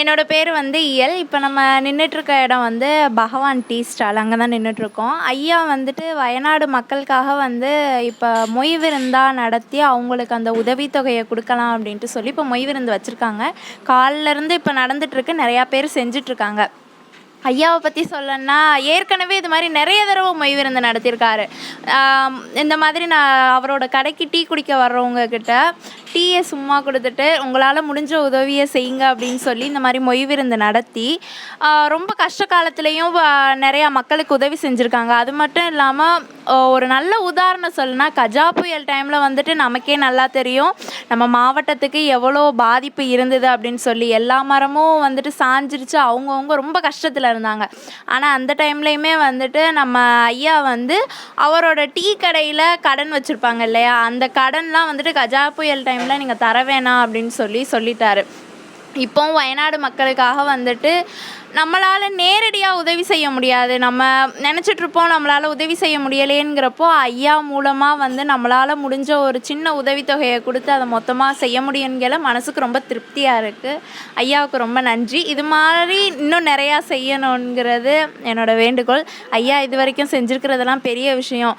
என்னோட பேர் வந்து இயல். இப்போ நம்ம நின்றுட்டுருக்க இடம் வந்து பகவான் டீ ஸ்டால். அங்கே தான் நின்றுட்டுருக்கோம் ஐயா வந்துட்டு வயநாடு மக்களுக்காக வந்து இப்போ மொய் விருந்தா நடத்தி அவங்களுக்கு அந்த உதவித்தொகையை கொடுக்கலாம் அப்படின்ட்டு சொல்லி இப்போ மொய் விருந்து வச்சுருக்காங்க. காலிலேருந்து இப்போ நடந்துகிட்ருக்கு நிறையா பேர் செஞ்சிட்ருக்காங்க ஐயாவை பற்றி சொல்லணும்னா ஏற்கனவே இது மாதிரி நிறைய தடவை மொய் விருந்து நடத்தியிருக்காரு. இந்த மாதிரி நான் அவரோட கடைக்கு டீ குடிக்க வர்றவங்க கிட்ட டீயை சும்மா கொடுத்துட்டு உங்களால் முடிஞ்ச உதவியை செய்யுங்க அப்படின்னு சொல்லி இந்த மாதிரி மொய் விருந்து நடத்தி ரொம்ப கஷ்ட காலத்துலேயும் நிறையா மக்களுக்கு உதவி செஞ்சுருக்காங்க. அது மட்டும் இல்லாமல் ஒரு நல்ல உதாரணம் சொல்லுனா கஜா புயல் டைமில் வந்துட்டு நமக்கே நல்லா தெரியும் நம்ம மாவட்டத்துக்கு எவ்வளோ பாதிப்பு இருந்தது அப்படின்னு சொல்லி எல்லா மரமும் வந்துட்டு சாஞ்சிருச்சு. அவங்கவுங்க ரொம்ப கஷ்டத்தில் இருந்தாங்க. ஆனால் அந்த டைம்லையுமே வந்துட்டு நம்ம ஐயா வந்து அவரோட டீ கடையில் கடன் வச்சுருப்பாங்க இல்லையா? அந்த கடன்லாம் வந்துட்டு கஜா புயல் டைமில் நீங்கள் தர வேணாம் அப்படின்னு சொல்லி சொல்லிட்டாரு. இப்போவும் வயநாடு மக்களுக்காக வந்துட்டு நம்மளால் நேரடியாக உதவி செய்ய முடியாது. நம்ம நினச்சிட்ருப்போம் நம்மளால் உதவி செய்ய முடியலேங்கிறப்போ ஐயா மூலமாக வந்து நம்மளால் முடிஞ்ச ஒரு சின்ன உதவித்தொகையை கொடுத்து அதை மொத்தமாக செய்ய முடியுங்கிற மனசுக்கு ரொம்ப திருப்தியாக இருக்குது ஐயாவுக்கு ரொம்ப நன்றி. இது மாதிரி இன்னும் நிறையா செய்யணுங்கிறது என்னோடய வேண்டுகோள். ஐயா இது வரைக்கும் செஞ்சுருக்கிறதெல்லாம் பெரிய விஷயம்.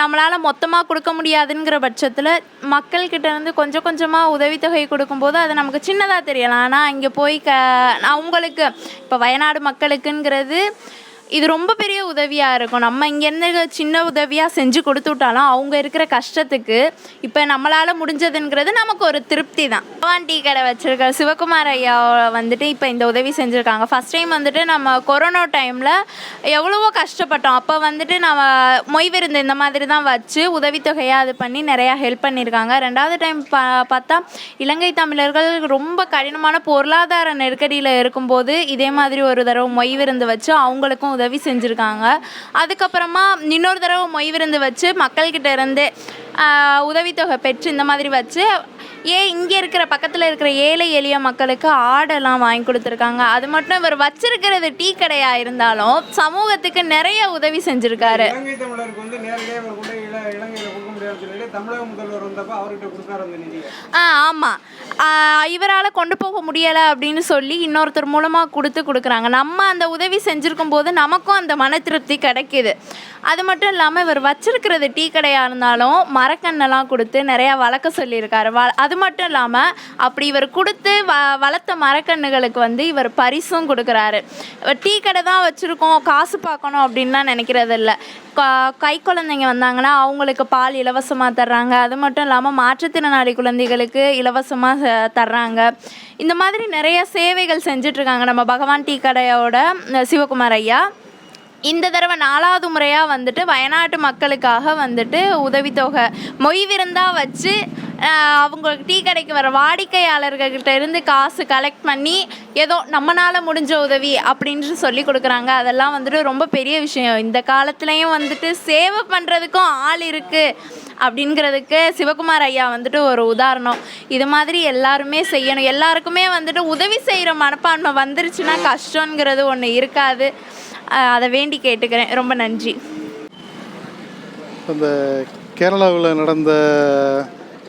நம்மளால் மொத்தமாக கொடுக்க முடியாதுங்கிற பட்சத்தில் மக்கள்கிட்ட இருந்து கொஞ்சம் கொஞ்சமாக உதவித்தொகை கொடுக்கும்போது அது நமக்கு சின்னதாக தெரியலாம். ஆனால் இங்கே போய் க அவங்களுக்கு இப்போ வயநாடு மக்களுக்குங்கிறது இது ரொம்ப பெரிய உதவியாக இருக்கும். நம்ம இங்கேருந்து சின்ன உதவியாக செஞ்சு கொடுத்து விட்டாலும் அவங்க இருக்கிற கஷ்டத்துக்கு இப்போ நம்மளால் முடிஞ்சதுங்கிறது நமக்கு ஒரு திருப்தி தான். பவான் டீ கடை வச்சுருக்க சிவகுமார் ஐயா வந்துட்டு இப்போ இந்த உதவி செஞ்சுருக்காங்க. ஃபஸ்ட் டைம் வந்துட்டு நம்ம கொரோனா டைமில் எவ்வளவோ கஷ்டப்பட்டோம். அப்போ வந்துட்டு நம்ம மொய் விருந்து இந்த மாதிரி தான் வச்சு உதவித்தொகையாக அது பண்ணி நிறையா ஹெல்ப் பண்ணியிருக்காங்க ரெண்டாவது டைம் பா பார்த்தா இலங்கை தமிழர்கள் ரொம்ப கடினமான பொருளாதார நெருக்கடியில் இருக்கும்போது இதே மாதிரி ஒரு தடவை மொய் விருந்து வச்சு அவங்களுக்கும் உதவி செஞ்சுருக்காங்க. அதுக்கப்புறமா இன்னொரு தடவை மொய் விருந்து வச்சு மக்கள்கிட்ட இருந்து உதவித்தொகை பெற்று இந்த மாதிரி வச்சு ஏ இங்கே இருக்கிற பக்கத்தில் இருக்கிற ஏழை எளிய மக்களுக்கு ஆடெல்லாம் வாங்கி கொடுத்துருக்காங்க. அது மட்டும் இவர் வச்சிருக்கிறது டீ கடையாக இருந்தாலும் சமூகத்துக்கு நிறைய உதவி செஞ்சுருக்காரு. இலங்கை கொண்டு சொல்லிட்டு தமிழக முதல்வர் அவர்கிட்ட கொடுத்தாரு அந்த நிதியை. ஆ ஆமாம் இவரால் கொண்டு போக முடியலை அப்படின்னு சொல்லி இன்னொருத்தர் மூலமாக கொடுத்து கொடுக்குறாங்க. நம்ம அந்த உதவி செஞ்சுருக்கும் போது நமக்கும் அந்த மன திருப்தி கிடைக்கிது. அது மட்டும் இல்லாமல் இவர் வச்சிருக்கிறது டீ கடையாக இருந்தாலும் மரக்கண்ணெல்லாம் கொடுத்து நிறையா வளர்க்க சொல்லியிருக்காரு. வ அது மட்டும் இல்லாமல் அப்படி இவர் கொடுத்து வ வளர்த்த மரக்கன்றுகளுக்கு வந்து இவர் பரிசும் கொடுக்குறாரு. டீ கடை தான் வச்சுருக்கோம். காசு பார்க்கணும் அப்படின்லாம் நினைக்கிறது இல்லை கை குழந்தைங்க வந்தாங்கன்னா அவங்களுக்கு பால் இலவசமாக தர்றாங்க. அது மட்டும் இல்லாமல் மாற்றுத்திறனாளி குழந்தைகளுக்கு இலவசமாக தர்றாங்க. இந்த மாதிரி நிறைய சேவைகள் செஞ்சிட்ருக்காங்க நம்ம பகவான் டீ கடையோட சிவகுமார் ஐயா. இந்த தடவை நாலாவது முறையாக வந்துட்டு வயநாட்டு மக்களுக்காக வந்துட்டு உதவித்தொகை மொய் விருந்தாக வச்சு அவங்க டீ கடைக்கு வர வாடிக்கையாளர்கள்கிட்ட இருந்து காசு கலெக்ட் பண்ணி ஏதோ நம்மளால் முடிஞ்ச உதவி அப்படின்ட்டு சொல்லி கொடுக்குறாங்க. அதெல்லாம் வந்துட்டு ரொம்ப பெரிய விஷயம். இந்த காலத்துலேயும் வந்துட்டு சேவை பண்ணுறதுக்கும் ஆள் இருக்குது அப்படிங்கிறதுக்கு சிவகுமார் ஐயா வந்துட்டு ஒரு உதாரணம். இது மாதிரி எல்லாருமே செய்யணும். எல்லாருக்குமே வந்துட்டு உதவி செய்கிற மனப்பான்மை வந்துருச்சுன்னா கஷ்டங்கிறது ஒன்று இருக்காது. அதை வேண்டி கேட்டுக்கிறேன். ரொம்ப நன்றி. அந்த கேரளாவில் நடந்த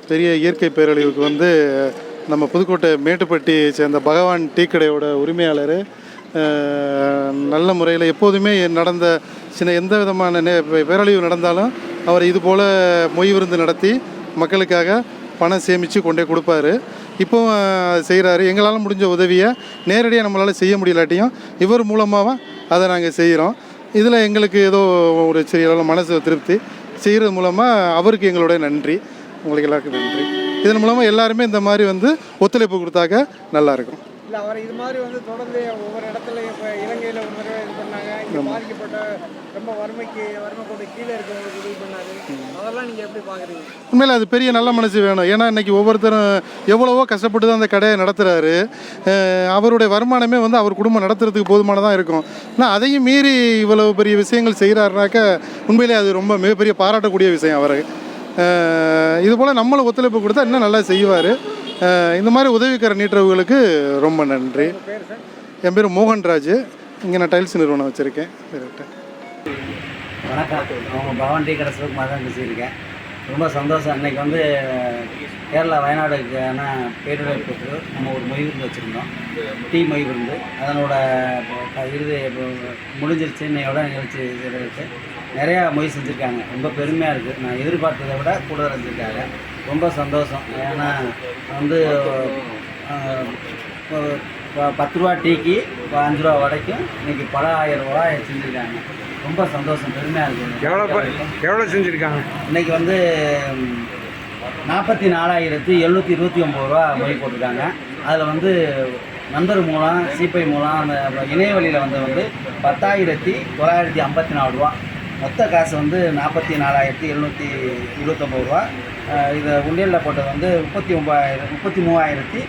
பெரிய இயற்கை பேரழிவுக்கு வந்து நம்ம புதுக்கோட்டை மேட்டுப்பட்டியை சேர்ந்த பகவான் டீ கடையோட உரிமையாளர் நல்ல முறையில் எப்போதுமே நடந்த சின்ன எந்த விதமான நே பேரழிவு நடந்தாலும் அவர் இது போல் மொய் விருந்து நடத்தி மக்களுக்காக பணம் சேமித்து கொண்டே கொடுப்பாரு. இப்போவும் செய்கிறாரு எங்களால் முடிஞ்ச உதவியை நேரடியாக நம்மளால் செய்ய முடியலாட்டியும் இவர் மூலமாக அதை நாங்கள் செய்கிறோம் இதில் எங்களுக்கு ஏதோ ஒரு சிறிய மனசு திருப்தி. செய்கிறது மூலமாக அவருக்கு எங்களுடைய நன்றி. உங்களுக்கு எல்லாருக்கும் நன்றி. இதன் மூலமாக எல்லாருமே இந்த மாதிரி வந்து ஒத்துழைப்பு கொடுத்தாக்க நல்லாயிருக்கும் இல்லை அவர் இது மாதிரி வந்து தொடர்ந்து ஒவ்வொரு இடத்துல இப்போ இலங்கையில் ஒரு முறை இது பண்ணாங்க. இங்கே பாதிக்கப்பட்ட ரொம்ப வறுமைக்கு வறுமை கொண்டு கீழே இருக்கவங்களுக்கு உதவி பண்ணாரு. அதெல்லாம் நீங்கள் எப்படி பார்க்குறீங்க உண்மையில் அது பெரிய நல்ல மனசு வேணும். ஏன்னா இன்றைக்கி ஒவ்வொருத்தரும் எவ்வளவோ கஷ்டப்பட்டு தான் அந்த கடையை நடத்துகிறாரு அவருடைய வருமானமே வந்து அவர் குடும்பம் நடத்துறதுக்கு போதுமானதாக இருக்கும். ஆனால் அதையும் மீறி இவ்வளவு பெரிய விஷயங்கள் செய்கிறாருனாக்க உண்மையிலே அது ரொம்ப மிகப்பெரிய பாராட்டக்கூடிய விஷயம் அவர். இது போல் நம்மளும் ஒத்துழைப்பு கொடுத்தா இன்னும் நல்லா செய்வார். இந்த மாதிரி உதவிக்கர நீட்டுறவுகளுக்கு ரொம்ப நன்றி. என் பேர் மோகன்ராஜ். இங்கே நான் டைல்ஸ் நிறுவனம் வச்சுருக்கேன். வணக்கம். அவங்க பவான் டீ தான் பேசியிருக்கேன் ரொம்ப சந்தோஷம். அன்றைக்கி வந்து கேரளா வயநாடுக்கான பேரிடர் பெற்று நம்ம ஒரு மொய் விருந்து வச்சுருந்தோம். டீ மொய் விருந்து அதனோட இறுதி முடிஞ்சிருச்சு. இன்னையோட நிகழ்ச்சி இருக்குது நிறையா மொய் செஞ்சுருக்காங்க. ரொம்ப பெருமையாக இருக்குது நான் எதிர்பார்த்ததை விட கூட செஞ்சுருக்காங்க ரொம்ப சந்தோஷம். ஏன்னா வந்து பத்து ரூபா டீக்கு அஞ்சு ரூபா வடைக்கும் இன்னைக்கு பல ஆயிரம் ரூபாய் செஞ்சுருக்காங்க. ரொம்ப சந்தோஷம். பெருமையாக இருக்குது எவ்வளோ எவ்வளோ செஞ்சுருக்காங்க? இன்னைக்கு வந்து நாற்பத்தி நாலாயிரத்தி எழுநூற்றி இருபத்தி ஒம்பது ரூபா மொழி போட்டிருக்காங்க. அதில் வந்து நண்பர் மூலம் சிபை மூலம் அந்த இணைய வழியில் வந்து வந்து பத்தாயிரத்தி தொள்ளாயிரத்தி ஐம்பத்தி நாலு ரூபா. மொத்த காசு வந்து நாற்பத்தி நாலாயிரத்தி எழுநூற்றி இருபத்தொம்பது ரூபா. இதை உண்டியலில் போட்டது வந்து முப்பத்தி ஒம்பதாயிரம் முப்பத்தி மூவாயிரத்தி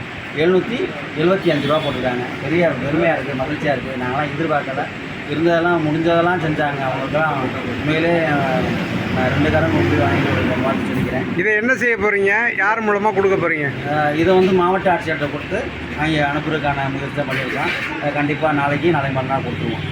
எழுநூற்றி எழுபத்தி அஞ்சு ரூபா போட்டிருக்காங்க. பெரிய பெருமையாக இருக்குது மகிழ்ச்சியாக இருக்குது நாங்களாம் எதிர்பார்க்கல. இருந்ததெல்லாம் முடிஞ்சதெல்லாம் செஞ்சாங்க. அவங்களுக்கெல்லாம் உண்மையிலே ரெண்டு கரம் நோக்கி வாங்கி வாழ்த்து சொல்லிக்கிறேன். இதை என்ன செய்ய போகிறீங்க யார் மூலமாக கொடுக்க போகிறீங்க இதை வந்து மாவட்ட ஆட்சியர்கிட்ட கொடுத்து அங்கே அனுப்புறதுக்கான முயற்சி பண்ணியிருக்கோம். கண்டிப்பாக நாளைக்கு நாளை மறுநாள் கொடுத்துருவோம்.